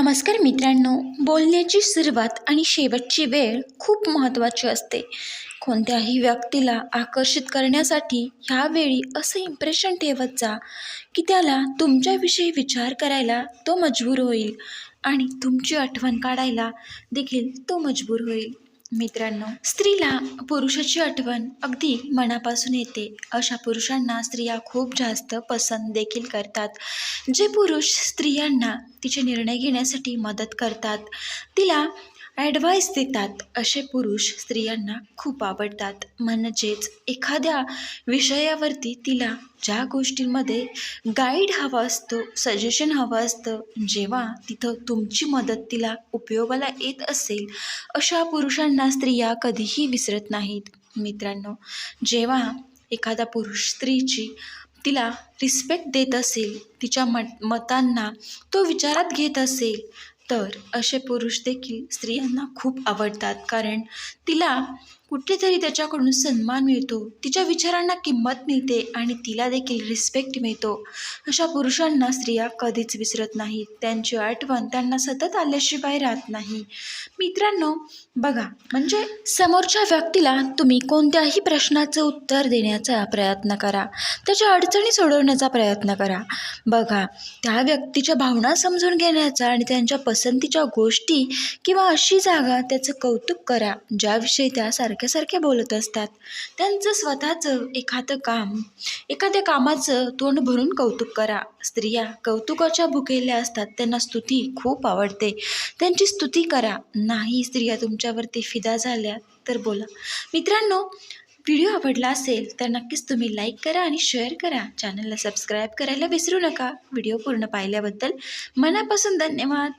नमस्कार मित्रांनो बोलण्याची सुरुवात आणि शेवटची वेळ खूप महत्त्वाची असते. कोणत्याही व्यक्तीला आकर्षित करण्यासाठी ह्यावेळी असं इम्प्रेशन ठेवत जा की त्याला तुमच्याविषयी विचार करायला तो मजबूर होईल आणि तुमची आठवण काढायला देखील तो मजबूर होईल. मित्रांनो स्त्रीला पुरुषाची आठवण अगदी मनापासून येते. अशा पुरुषांना स्त्रिया खूप जास्त पसंत देखील करतात. जे पुरुष स्त्रियांना तिचे निर्णय घेण्यासाठी मदत करतात. तिला ॲडवाईस देतात असे पुरुष स्त्रियांना खूप आवडतात. म्हणजेच एखाद्या विषयावरती तिला ज्या गोष्टींमध्ये गाईड हवा असतो सजेशन हवं असतं जेव्हा तिथं तुमची मदत तिला उपयोगाला येत असेल अशा पुरुषांना स्त्रिया कधीही विसरत नाहीत. मित्रांनो जेव्हा एखादा पुरुष स्त्रीची तिला रिस्पेक्ट देत असेल तिच्या मत मतांना तो विचारात घेत असेल तर असे पुरुष देखील स्त्रियांना खूप आवडतात. कारण तिला कुठेतरी त्याच्याकडून सन्मान मिळतो. तिच्या विचारांना किंमत मिळते आणि तिला देखील रिस्पेक्ट मिळतो. अशा पुरुषांना स्त्रिया कधीच विसरत नाहीत. त्यांची आठवण त्यांना सतत आल्याशिवाय राहत नाही. मित्रांनो बघा म्हणजे समोरच्या व्यक्तीला तुम्ही कोणत्याही प्रश्नाचं उत्तर देण्याचा प्रयत्न करा. त्याच्या अडचणी सोडवण्याचा प्रयत्न करा. बघा त्या व्यक्तीच्या भावना समजून घेण्याचा आणि त्यांच्या पसंतीच्या गोष्टी किंवा अशी जागा त्याचं कौतुक करा. ज्याविषयी त्यासारख्या सारख्या बोलत असतात. त्यांचं स्वतःचं एखादं काम एखाद्या कामाचं तोंड भरून कौतुक करा. स्त्रिया कौतुकाच्या भुकेल्या असतात. त्यांना स्तुती खूप आवडते. त्यांची स्तुती करा. नाही स्त्रिया तुमच्यावरती फिदा झाल्या तर बोला. मित्रांनो व्हिडिओ आवडला असेल तर नक्कीच तुम्ही लाईक करा आणि शेअर करा. चॅनलला सबस्क्राईब करायला विसरू नका. व्हिडिओ पूर्ण पाहिल्याबद्दल मनापासून धन्यवाद.